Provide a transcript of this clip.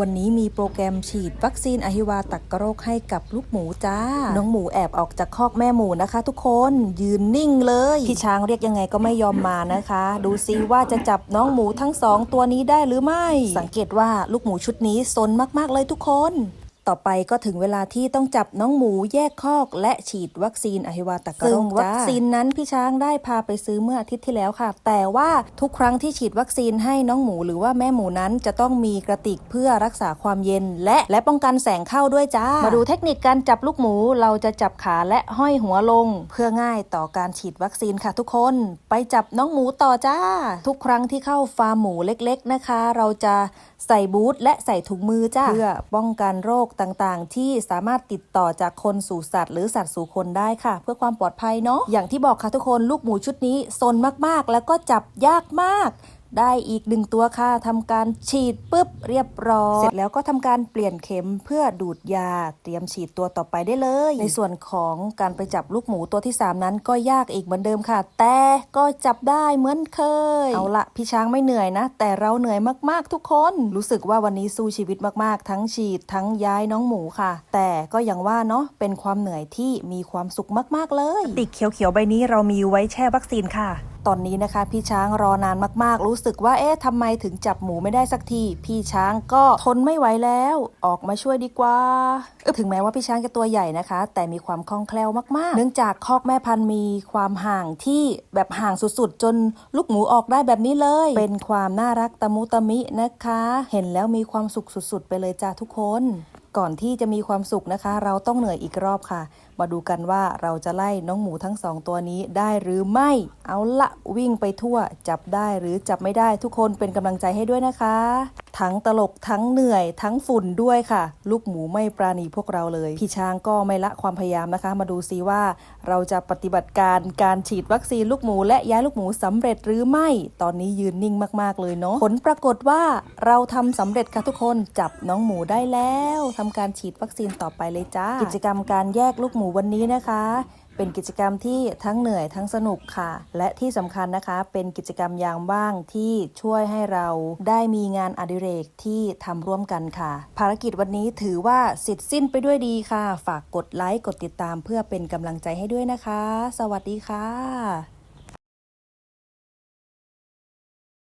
วันนี้มีโปรแกรมฉีดวัคซีนอหิวาตักกะโรคให้กับลูกหมูจ้า น้องหมูแอบออกจากคอกแม่หมูนะคะ ทุกคนยืนนิ่งเลย พี่ช้างเรียกยังไงก็ไม่ยอมมานะคะ ดูซิว่าจะจับน้องหมูทั้งสองตัวนี้ได้หรือไม่ สังเกตว่าลูกหมูชุดนี้ซนมากๆเลยทุกคน ต่อไปก็ถึงเวลาที่ต้องจับน้องหมูแยกคอกและฉีดวัคซีนอหิวาตกโรคซึ่งวัคซีนนั้นพี่ช้างได้พาไปซื้อเมื่ออาทิตย์ที่แล้วค่ะ แต่ว่าทุกครั้งที่ฉีดวัคซีนให้น้องหมูหรือว่าแม่หมูนั้นจะต้องมีกระติกเพื่อรักษาความเย็น และและป้องกันแสงเข้าด้วยจ้า มาดูเทคนิคการจับลูกหมูเราจะจับขาและห้อยหัวลง เพื่อง่ายต่อการฉีดวัคซีนค่ะทุกคน ไปจับน้องหมูต่อจ้า ทุกครั้งที่เข้าฟาร์มหมูเล็ก ๆนะคะ เราจะใส่บูทและใส่ถุงมือจ้าเพื่อป้องกันโรคต่างๆ ที่สามารถติดต่อจากคนสู่สัตว์ หรือสัตว์สู่คนได้ค่ะ เพื่อความปลอดภัยเนาะอย่างที่บอกค่ะทุกคนลูกหมูชุดนี้ซนมากๆ แล้วก็จับยากมาก ได้อีกหนึ่งตัวค่ะทำการฉีดปุ๊บเรียบร้อย เสร็จแล้วก็ทำการเปลี่ยนเข็มเพื่อดูดยา เตรียมฉีดตัวต่อไปได้เลย ในส่วนของการไปจับลูกหมูตัวที่ 3 นั้นก็ยากอีกเหมือนเดิมค่ะ แต่ก็จับได้เหมือนเคย เอาละพี่ช้างไม่เหนื่อยนะ แต่เราเหนื่อยมากๆทุกคน รู้สึกว่าวันนี้สู้ชีวิตมากๆ ทั้งฉีดทั้งย้ายน้องหมูค่ะ แต่ก็อย่างว่าเนาะเป็นความเหนื่อยที่มีความสุขมากๆเลย ติกเขียวๆใบนี้เรามีไว้แช่วัคซีนค่ะ ตอนนี้นะคะ พี่ช้างรอนานมากๆ รู้สึกว่าเอ๊ะทำไมถึงจับหมูไม่ได้สักที พี่ช้างก็ทนไม่ไหวแล้ว ออกมาช่วยดีกว่า ถึงแม้ว่าพี่ช้างจะตัวใหญ่นะคะ แต่มีความคล่องแคล่วมากๆ เนื่องจากคอกแม่พันธุ์มีความห่างที่แบบห่างสุดๆ จนลูกหมูออกได้แบบนี้เลย เป็นความน่ารักตะมุตะมินะคะ เห็นแล้วมีความสุขสุดๆ ไปเลยจ้าทุกคน ก่อนที่จะมีความสุขนะคะ เราต้องเหนื่อยอีกรอบค่ะ มาดูกันว่าเราจะไล่น้องหมูทั้งสองตัวนี้ได้หรือไม่ เอาละวิ่งไปทั่ว จับได้หรือจับไม่ได้ทุกคนเป็นกำลังใจให้ด้วยนะคะ ทั้งตลกทั้งเหนื่อย ทั้งฝุ่นด้วยค่ะ ลูกหมูไม่ปราณีพวกเราเลย พี่ช้างก็ไม่ละความพยายามนะคะ มาดูซิว่าเราจะปฏิบัติการการฉีดวัคซีนลูกหมู และย้ายลูกหมูสำเร็จหรือไม่ ตอนนี้ยืนนิ่งมากๆเลยเนาะผลปรากฏว่าเราทำสำเร็จค่ะทุกคนจับน้องหมูได้แล้วทำการฉีดวัคซีนต่อไปเลยจ้ากิจกรรมการแยกลูกหมูวันนี้นะคะ เป็นกิจกรรมที่ทั้งเหนื่อยทั้งสนุกค่ะ และที่สำคัญนะคะ เป็นกิจกรรมยามว่างที่ช่วยให้เราได้มีงานอดิเรกที่ทำร่วมกันค่ะ ภารกิจวันนี้ถือว่าเสร็จสิ้นไปด้วยดีค่ะ ฝากกดไลค์กดติดตามเพื่อเป็นกำลังใจให้ด้วยนะคะ สวัสดีค่ะ